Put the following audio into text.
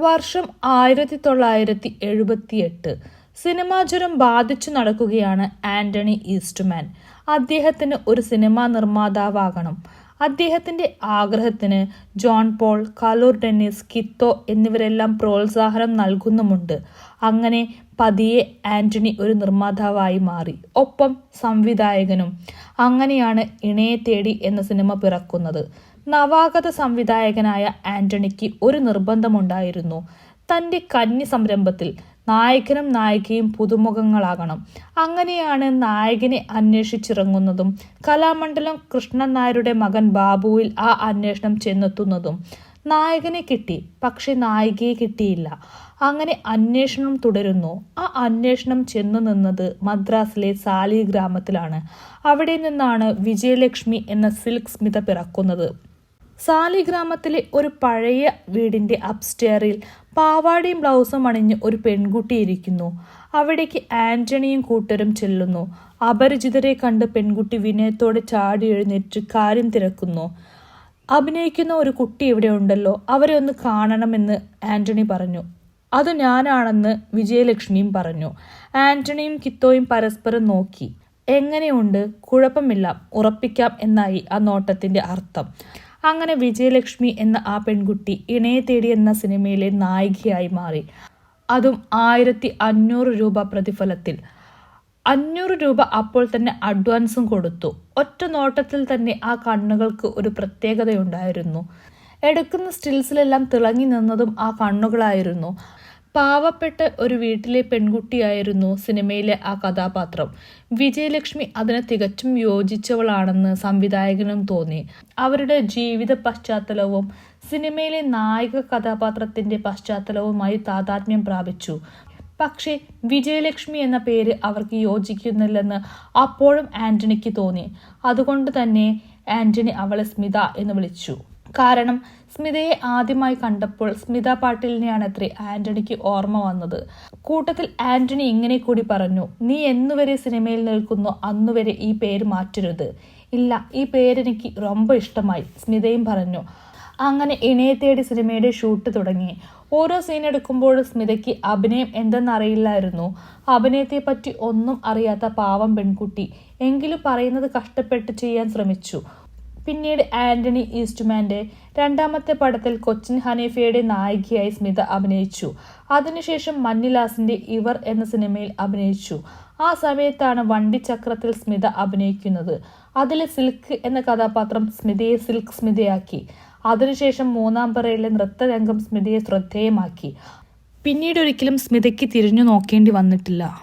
വർഷം ആയിരത്തി തൊള്ളായിരത്തി എഴുപത്തിയെട്ട് സിനിമാ ജ്വരം ബാധിച്ചു നടക്കുകയാണ് ആന്റണി ഈസ്റ്റ്മാൻ. അദ്ദേഹത്തിന് ഒരു സിനിമാ നിർമ്മാതാവാകണം. അദ്ദേഹത്തിന്റെ ആഗ്രഹത്തിന് ജോൺ പോൾ കലൂർ ഡെന്നിസ് കിത്തോ എന്നിവരെല്ലാം പ്രോത്സാഹനം നൽകുന്നുമുണ്ട്. അങ്ങനെ പതിയെ ആന്റണി ഒരു നിർമ്മാതാവായി മാറി. ഒപ്പം സംവിധായകനും. അങ്ങനെയാണ് ഇണയെ തേടി എന്ന സിനിമ പിറക്കുന്നത്. നവാഗത സംവിധായകനായ ആന്റണിക്ക് ഒരു നിർബന്ധമുണ്ടായിരുന്നു. തന്റെ കന്നി സംരംഭത്തിൽ നായകനും നായികയും പുതുമുഖങ്ങളാകണം. അങ്ങനെയാണ് നായകനെ അന്വേഷിച്ചിറങ്ങുന്നതും കലാമണ്ഡലം കൃഷ്ണൻ നായരുടെ മകൻ ബാബുവിൽ ആ അന്വേഷണം ചെന്നെത്തുന്നതും. നായകനെ കിട്ടി പക്ഷെ നായികയെ കിട്ടിയില്ല. അങ്ങനെ അന്വേഷണം തുടരുന്നു. ആ അന്വേഷണം ചെന്നു നിന്നത് മദ്രാസിലെ സാലി ഗ്രാമത്തിലാണ്. അവിടെ നിന്നാണ് വിജയലക്ഷ്മി എന്ന സിൽക്ക് സ്മിത പിറക്കുന്നത്. സാലിഗ്രാമത്തിലെ ഒരു പഴയ വീടിന്റെ അപ്സ്റ്റെയറിൽ പാവാടയും ബ്ലൗസും അണിഞ്ഞ് ഒരു പെൺകുട്ടി ഇരിക്കുന്നു. അവിടേക്ക് ആന്റണിയും കൂട്ടരും ചെല്ലുന്നു. അപരിചിതരെ കണ്ട് പെൺകുട്ടി വിനയത്തോടെ ചാടി എഴുന്നേറ്റ് കാര്യം തിരക്കുന്നു. അഭിനയിക്കുന്ന ഒരു കുട്ടി ഇവിടെ ഉണ്ടല്ലോ അവരെ ഒന്ന് കാണണമെന്ന് ആന്റണി പറഞ്ഞു. അത് ഞാനാണെന്ന് വിജയലക്ഷ്മിയും പറഞ്ഞു. ആന്റണിയും കിത്തോയും പരസ്പരം നോക്കി. എങ്ങനെയുണ്ട്? കുഴപ്പമില്ല. ഉറപ്പിക്കാം എന്നായി ആ നോട്ടത്തിന്റെ അർത്ഥം. അങ്ങനെ വിജയലക്ഷ്മി എന്ന ആ പെൺകുട്ടി ഇണയെ തേടി എന്ന സിനിമയിലെ നായികയായി മാറി. അതും ആയിരത്തി അഞ്ഞൂറ് രൂപ പ്രതിഫലത്തിൽ. അഞ്ഞൂറ് രൂപ അപ്പോൾ തന്നെ അഡ്വാൻസും കൊടുത്തു. ഒറ്റ നോട്ടത്തിൽ തന്നെ ആ കണ്ണുകൾക്ക് ഒരു പ്രത്യേകതയുണ്ടായിരുന്നു. എടുക്കുന്ന സ്റ്റിൽസിലെല്ലാം തിളങ്ങി നിന്നതും ആ കണ്ണുകളായിരുന്നു. പാവപ്പെട്ട ഒരു വീട്ടിലെ പെൺകുട്ടിയായിരുന്നു സിനിമയിലെ ആ കഥാപാത്രം. വിജയലക്ഷ്മി അതിന് തികച്ചും യോജിച്ചവളാണെന്ന് സംവിധായകനും തോന്നി. അവരുടെ ജീവിത പശ്ചാത്തലവും സിനിമയിലെ നായിക കഥാപാത്രത്തിന്റെ പശ്ചാത്തലവുമായി താതാത്മ്യം പ്രാപിച്ചു. പക്ഷേ വിജയലക്ഷ്മി എന്ന പേര് അവർക്ക് യോജിക്കുന്നില്ലെന്ന് അപ്പോഴും ആന്റണിക്ക് തോന്നി. അതുകൊണ്ട് തന്നെ ആന്റണി അവളെ സ്മിത എന്ന് വിളിച്ചു. കാരണം സ്മിതയെ ആദ്യമായി കണ്ടപ്പോൾ സ്മിത പാട്ടീലിനെയാണ് അത്രേ ആന്റണിക്ക് ഓർമ്മ വന്നത് കൂട്ടത്തിൽ ആന്റണി ഇങ്ങനെ കൂടി പറഞ്ഞു നീ എന്നുവരെ സിനിമയിൽ നിൽക്കുന്നു അന്നുവരെ ഈ പേര് മാറ്റരുത് ഇല്ല ഈ പേരെനിക്ക് ரொம்ப ഇഷ്ടമായി സ്മിതയും പറഞ്ഞു അങ്ങനെ ഇണയെ തേടി സിനിമയുടെ ഷൂട്ട് തുടങ്ങി ഓരോ സീൻ എടുക്കുമ്പോഴും സ്മിതയ്ക്ക് അഭിനയം എന്തെന്നറിയില്ലായിരുന്നു അഭിനയത്തെ പറ്റി ഒന്നും അറിയാത്ത പാവം പെൺകുട്ടി എങ്കിലും പറയുന്നത് കഷ്ടപ്പെട്ട് ചെയ്യാൻ ശ്രമിച്ചു പിന്നീട് ആന്റണി ഈസ്റ്റ്മാന്റെ രണ്ടാമത്തെ പടത്തിൽ കൊച്ചിൻ ഹനീഫയുടെ നായികയായി സ്മിത അഭിനയിച്ചു. അതിനുശേഷം മന്നിലാസിന്റെ ഇവർ എന്ന സിനിമയിൽ അഭിനയിച്ചു. ആ സമയത്താണ് വണ്ടിച്ചക്രത്തിൽ സ്മിത അഭിനയിക്കുന്നത്. അതിലെ സിൽക്ക് എന്ന കഥാപാത്രം സ്മിതയെ സിൽക്ക് സ്മിതയാക്കി. അതിനുശേഷം മൂന്നാം പറയിലെ നൃത്തരംഗം സ്മിതയെ ശ്രദ്ധേയമാക്കി. പിന്നീടൊരിക്കലും സ്മിതയ്ക്ക് തിരിഞ്ഞു നോക്കേണ്ടി വന്നിട്ടില്ല.